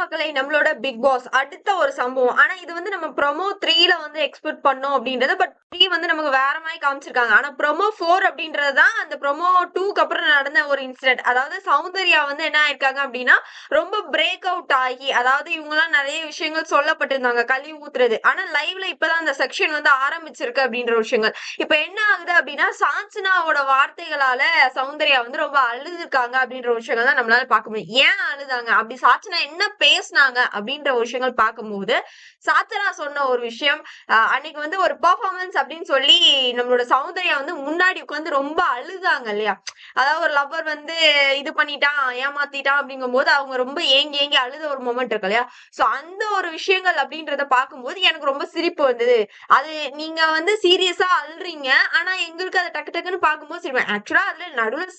மக்களை நம்மளோட big pass அடுத்த ஒரு சம்பவம். ஆனா இது வந்து நம்ம ப்ரோமோ த்ரீல வந்து எக்ஸ்பெக்ட் பண்ணோம் அப்படின்றது பட் த்ரீ வந்து நமக்கு வேற மாதிரி காமிச்சிருக்காங்க. ஆனா ப்ரோமோ ஃபோர் அப்படின்றது தான் அந்த ப்ரோமோ டூக்கு அப்புறம் நடந்த ஒரு இன்சிடென்ட் அதாவது சௌந்தர்யா வந்து என்ன ஆயிருக்காங்க அப்படின்னா ரொம்ப பிரேக் அவுட் ஆகி அதாவது இவங்க எல்லாம் நிறைய விஷயங்கள் சொல்லப்பட்டிருந்தாங்க கழுவி ஊத்துறது. ஆனா லைவ்ல இப்பதான் அந்த செக்ஷன் வந்து ஆரம்பிச்சிருக்கு அப்படின்ற விஷயங்கள். இப்ப என்ன ஆகுது அப்படின்னா சாஞ்சனாவோட வார்த்தைகளால சௌந்தர்யா வந்து ரொம்ப அழுதுருக்காங்க அப்படின்ற விஷயங்கள் தான் நம்மளால பார்க்க முடியும். ஏன் அழுதாங்க? அப்படி சாச்சனா என்ன பேசினாங்க அப்படின்ற விஷயங்கள் பார்க்கும்போது சாத்தனா சொன்ன ஒரு விஷயம் அன்னைக்கு வந்து ஒரு பர்ஃபார்மன்ஸ் அப்படின்னு சொல்லி நம்மளோட சௌந்தர்யா வந்து முன்னாடி உட்காந்து ரொம்ப அழுதாங்க இல்லையா? அதாவது ஒரு லவ்வர் வந்து இது பண்ணிட்டான் ஏமாத்திட்டான் அப்படிங்கும் போது அவங்க ரொம்ப ஏங்கி ஏங்கி அழுத ஒரு மொமெண்ட் இருக்கு இல்லையா? சோ அந்த ஒரு விஷயங்கள் அப்படின்றத பார்க்கும்போது எனக்கு ரொம்ப சிரிப்பு வந்தது. அது நீங்க வந்து சீரியஸா அழுறீங்க ஆனா எங்களுக்கு அதை டக்கு டக்குன்னு பார்க்கும்போது சிரிப்பு. ஆக்சுவலா அதுல நடுவில்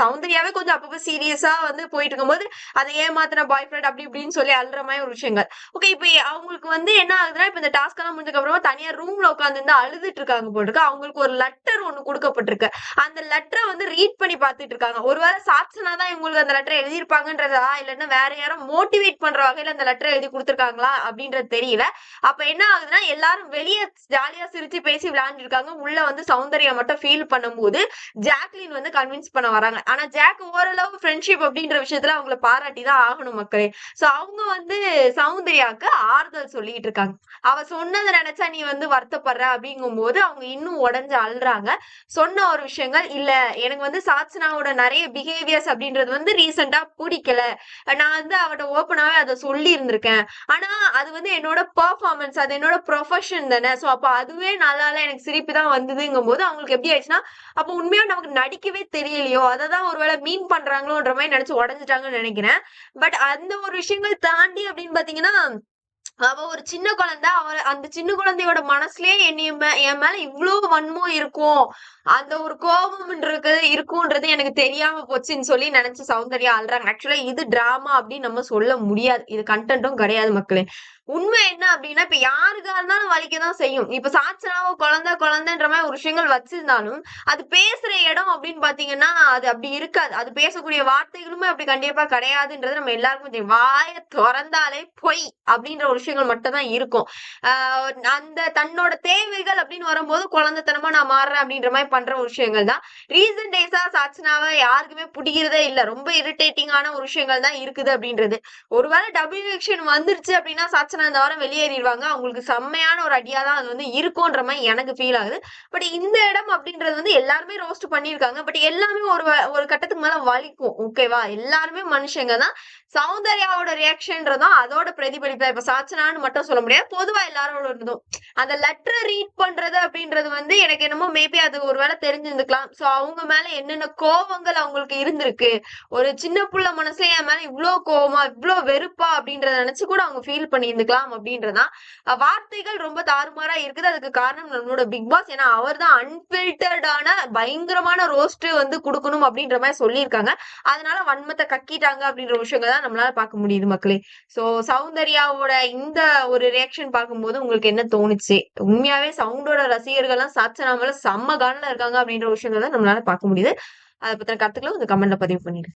சௌந்தர்யாவே கொஞ்சம் அப்பப்போ சீரியஸா வந்து போயிட்டு இருக்கும்போது அதை ஏமாத்தின பாய் ஃப்ரெண்ட் அப்படி அப்படின்னு சொல்லி அல்ற மாதிரி ஒரு விஷயங்கள். ஓகே இப்ப அவங்களுக்கு வந்து என்ன ஆகுதுன்னா இப்ப இந்த டாஸ்க் எல்லாம் முடிஞ்சதுக்கு அப்புறமா தனியா ரூம்ல உட்காந்து இருந்து அழுதுட்டு இருக்காங்க போட்டுருக்கு அவங்களுக்கு ஒரு லெட்டர் ஒண்ணு கொடுக்கப்பட்டிருக்கு. அந்த லெட்டரை வந்து ரீட் பண்ணி பார்த்துட்டு இருக்காங்க. ஒருவேளை சாட்சனா தான் இவங்களுக்கு அந்த லெட்டர் எழுதியிருப்பாங்கன்றதா? இல்லைன்னா வேற யாரும் மோட்டிவேட் பண்ற வகையில அந்த லெட்டர் எழுதி கொடுத்துருக்காங்களா? அப்படின்றது தெரியல. அப்ப என்ன ஆகுதுன்னா எல்லாரும் வெளியே ஜாலியா சிரிச்சு பேசி விளையாண்டு இருக்காங்க. உள்ள வந்து சௌந்தர்யா மட்டும் ஃபீல் பண்ணும்போது ஜாக்லின் வந்து கன்வின்ஸ் பண்ண வராங்க. ஆனா ஜாக் ஓரளவு ஃப்ரெண்ட்ஷிப் அப்படின்ற விஷயத்துல அவங்கள பாராட்டி தான் ஆகணும் மக்களே. சோ அவங்க வந்து சௌந்தர்யாக்கு ஆறுதல் சொல்லிட்டு இருக்காங்க. அவ சொன்னதை நினைச்சா நீ வந்து வருத்தப்படுற அப்படிங்கும் போது அவங்க இன்னும் உடஞ்சு அழுறாங்க. சொன்ன ஒரு விஷயங்கள் இல்ல எனக்கு வந்து சாத்சனாவோட நிறைய பிஹேவியர்ஸ் அப்படின்றது வந்து ரீசெண்டா பிடிக்கல. நான் வந்து அவட்ட ஓப்பனாவே அதை சொல்லி இருந்திருக்கேன் ஆனா அது வந்து என்னோட பெர்ஃபார்மன்ஸ் அது என்னோட ப்ரொஃபஷன் தானே. சோ அப்ப அதுவே நல்லா எனக்கு சிரிப்பு தான் வந்ததுங்கும் போது அவங்களுக்கு எப்படி ஆயிடுச்சுன்னா அப்ப உண்மையா நமக்கு நடிக்கவே தெரியலையோ அதை தான் ஒருவேளை மீன் பண்றாங்களோன்ற மாதிரி நினைச்சு உடஞ்சிட்டாங்கன்னு நினைக்கிறேன். பட் அந்த ஒரு விஷயம் விஷயங்கள் தாண்டி அப்படின்னு பாத்தீங்கன்னா அவ ஒரு சின்ன குழந்தை அவ அந்த சின்ன குழந்தையோட மனசுலயே என்னைய என் மேல இவ்வளவு வன்மம் இருக்கும். அந்த ஒரு கோபம்ன்றது இருக்கும்ன்றது எனக்கு தெரியாம போச்சுன்னு சொல்லி நினைச்சு சௌந்தர்யா ஆள்றாங்க ஆக்சுவலா இது டிராமா அப்படின்னு நம்ம சொல்ல முடியாது. இது கண்டென்ட்டும் கிடையாது மக்களே. உண்மை என்ன அப்படின்னா இப்ப யாருக்கா இருந்தாலும் வலிக்கதான் செய்யும். இப்ப சாச்சனாவோ குழந்தை குழந்தைன்ற மாதிரி ஒரு விஷயங்கள் வச்சிருந்தாலும் அது பேசுற இடம் அப்படின்னு பாத்தீங்கன்னா அது அப்படி இருக்காது. அது பேசக்கூடிய வார்த்தைகளுமே அப்படி கண்டிப்பா கிடையாதுன்றது நம்ம எல்லாருக்கும் தெரியும். வாயை திறந்தாலே பொய் அப்படின்ற ஒரு விஷயங்கள் மட்டும் தான் இருக்கும். ஆஹ் அந்த தன்னோட தேவைகள் அப்படின்னு வரும்போது குழந்தைத்தனமா நான் மாறுறேன் அப்படின்ற மாதிரி பண்ற ஒரு விஷயங்கள் தான். ரீசன்ட் டேஸா சாச்சனாவை யாருக்குமே பிடிக்கிறதே இல்ல. ரொம்ப இரிட்டேட்டிங்கான ஒரு விஷயங்கள் தான் இருக்குது அப்படின்றது. ஒருவேளை டபுள் எலெக்ஷன் வந்துருச்சு அப்படின்னா சாச்சனா இந்த வாரம் வெளியேறிடுவாங்க. அவங்களுக்கு செம்மையான ஒரு அடியா தான் அது வந்து இருக்கும்ன்ற மாதிரி எனக்கு ஃபீல் ஆகுது. பட் இந்த இடம் அப்படின்றது வந்து எல்லாருமே ரோஸ்ட் பண்ணியிருக்காங்க. பட் எல்லாமே ஒரு ஒரு கட்டத்துக்கு மேல வலிக்கும். ஓகேவா எல்லாருமே மனுஷங்க தான். சௌந்தர்யாவோட ரியாக்ஷன்றதும் அதோட பிரதிபலிப்பு. இப்ப சாச்சனான்னு மட்டும் சொல்ல முடியாது. பொதுவா எல்லாரோட இருந்ததும் அந்த லெட்டரை ரீட் பண்றது அப்படின்றது வந்து எனக்கு என்னமோ மேபி அது ஒருவேளை தெரிஞ்சிருந்துக்கலாம். சோ அவங்க மேல என்னென்ன கோவங்கள் அவங்களுக்கு இருந்திருக்கு? ஒரு சின்ன புள்ள மனசுல என் மேல இவ்வளவு கோவமா இவ்வளவு வெறுப்பா அப்படின்றத நினைச்சு கூட அவங்க ஃபீல் பண்ணியிருந்துக்கலாம் அப்படின்றதான் வார்த்தைகள் ரொம்ப தாறுமாறா இருக்குது. அதுக்கு காரணம் நம்மளோட பிக் பாஸ் ஏன்னா அவர் தான் அன்பில்டர்டான பயங்கரமான ரோஸ்ட் வந்து கொடுக்கணும் அப்படின்ற மாதிரி சொல்லியிருக்காங்க. அதனால வன்மத்தை கக்கிட்டாங்க அப்படின்ற விஷயங்கள் தான் நம்மளால பார்க்க முடியுது மக்களே. சோ சௌந்தர்யாவோட இந்த ஒரு ரியாக்ஷன் பார்க்கும்போது உங்களுக்கு என்ன தோணுச்சு? உண்மையாவே சவுண்டோட ரசிகர்கள்லாம் சாச்சனாமல செம்ம காலில் இருக்காங்க அப்படின்ற விஷயங்கள் தான் நம்மளால பார்க்க முடியுது. அதை பத்தின கருத்துக்களை இந்த கமெண்ட்ல பதிவு பண்ணிடு